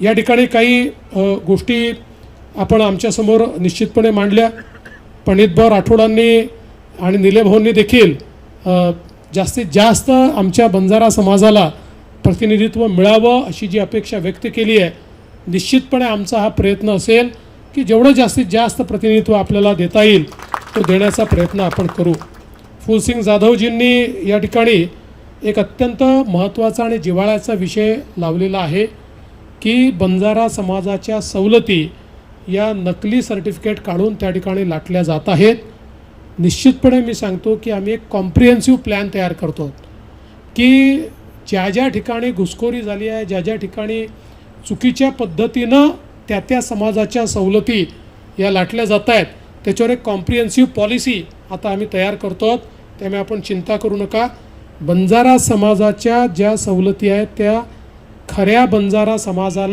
या ठिकाणी काही गोष्टी आपण आमच्यासमोर निश्चितपणे मांडल्या. पंडितभाऊ राठोडांनी आणि निलेभाऊंनी देखील जास्तीत जास्त आमच्या बंजारा समाजाला प्रतिनिधित्व मिळावं अशी जी अपेक्षा व्यक्त केली आहे निश्चितपणे आमचा हा प्रयत्न असेल की जेवढं जास्तीत जास्त प्रतिनिधित्व आपल्याला देता येईल तो देण्याचा प्रयत्न आपण करू. फुलसिंग जाधवजींनी या ठिकाणी एक अत्यंत महत्त्वाचा आणि जिव्हाळ्याचा विषय लावलेला आहे. की बंजारा समाजाच्या सवलती या नकली सर्टिफिकेट काढून त्या ठिकाणी लाटल्या जात आहेत. निश्चितपणे मी सांगतो की आम्ही एक कॉम्प्रिहेन्सिव्ह प्लॅन तयार करतो. की ज्या ज्या ठिकाणी घुसखोरी झाली आहे ज्या ज्या ठिकाणी चुकीच्या पद्धतीनं त्या त्या समाजाच्या सवलती या लाटल्या जात आहेत त्याच्यावर एक कॉम्प्रिहेन्सिव्ह पॉलिसी आता आम्ही तयार करतो. आहोत त्यामुळे आपण चिंता करू नका. बंजारा समाजाच्या ज्या सवलती आहेत त्या खऱ्या बंजारा समाजाला